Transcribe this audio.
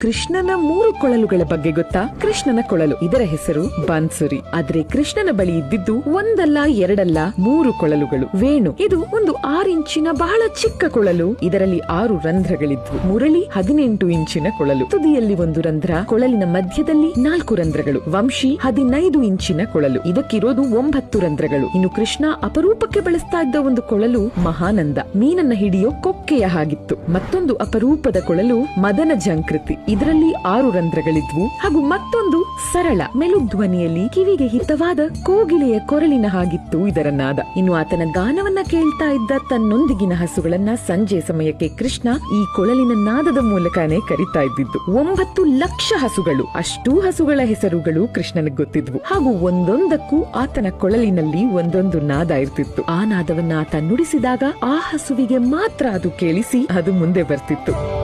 ಕೃಷ್ಣನ ಮೂರು ಕೊಳಲುಗಳ ಬಗ್ಗೆ ಗೊತ್ತಾ? ಕೃಷ್ಣನ ಕೊಳಲು. ಇದರ ಹೆಸರು ಬಾನ್ಸುರಿ. ಆದ್ರೆ ಕೃಷ್ಣನ ಬಳಿ ಇದ್ದಿದ್ದು ಒಂದಲ್ಲ, ಎರಡಲ್ಲ, ಮೂರು ಕೊಳಲುಗಳು. ವೇಣು. ಇದು ಒಂದು ಆರು ಇಂಚಿನ ಬಹಳ ಚಿಕ್ಕ ಕೊಳಲು. ಇದರಲ್ಲಿ ಆರು ರಂಧ್ರಗಳಿದ್ವು. ಮುರಳಿ ಹದಿನೆಂಟು ಇಂಚಿನ ಕೊಳಲು. ತುದಿಯಲ್ಲಿ ಒಂದು ರಂಧ್ರ, ಕೊಳಲಿನ ಮಧ್ಯದಲ್ಲಿ ನಾಲ್ಕು ರಂಧ್ರಗಳು. ವಂಶಿ ಹದಿನೈದು ಇಂಚಿನ ಕೊಳಲು. ಇದಕ್ಕಿರೋದು ಒಂಬತ್ತು ರಂಧ್ರಗಳು. ಇನ್ನು ಕೃಷ್ಣ ಅಪರೂಪಕ್ಕೆ ಬಳಸ್ತಾ ಇದ್ದ ಒಂದು ಕೊಳಲು ಮಹಾನಂದ. ಮೀನನ್ನ ಹಿಡಿಯೋ ಕೊಕ್ಕೆಯ ಹಾಗಿತ್ತು. ಮತ್ತೊಂದು ಅಪರೂಪದ ಕೊಳಲು ಮದನ ಜಂಕೃತಿ. ಇದರಲ್ಲಿ ಆರು ರಂಧ್ರಗಳಿದ್ವು ಹಾಗೂ ಮತ್ತೊಂದು ಸರಳ ಮೆಲುಧ್ವನಿಯಲ್ಲಿ ಕಿವಿಗೆ ಹಿತವಾದ ಕೋಗಿಲೆಯ ಕೊರಳಿನ ಹಾಗಿತ್ತು ಇದರ ನಾದ ಇನ್ನು ಆತನ ಗಾನವನ್ನ ಕೇಳ್ತಾ ಇದ್ದ ತನ್ನೊಂದಿಗಿನ ಹಸುಗಳನ್ನ ಸಂಜೆ ಸಮಯಕ್ಕೆ ಕೃಷ್ಣ ಈ ಕೊಳಲಿನ ನಾದದ ಮೂಲಕನೇ ಕರಿತಾ ಇದ್ದಿದ್ದು. ಒಂಬತ್ತು ಲಕ್ಷ ಹಸುಗಳು, ಅಷ್ಟೂ ಹಸುಗಳ ಹೆಸರುಗಳು ಕೃಷ್ಣನಿಗೆ ಗೊತ್ತಿದ್ವು. ಹಾಗೂ ಒಂದೊಂದಕ್ಕೂ ಆತನ ಕೊಳಲಿನಲ್ಲಿ ಒಂದೊಂದು ನಾದ ಇರ್ತಿತ್ತು. ಆ ನಾದವನ್ನ ಆತ ನುಡಿಸಿದಾಗ ಆ ಹಸುವಿಗೆ ಮಾತ್ರ ಅದು ಕೇಳಿಸಿ ಅದು ಮುಂದೆ ಬರ್ತಿತ್ತು.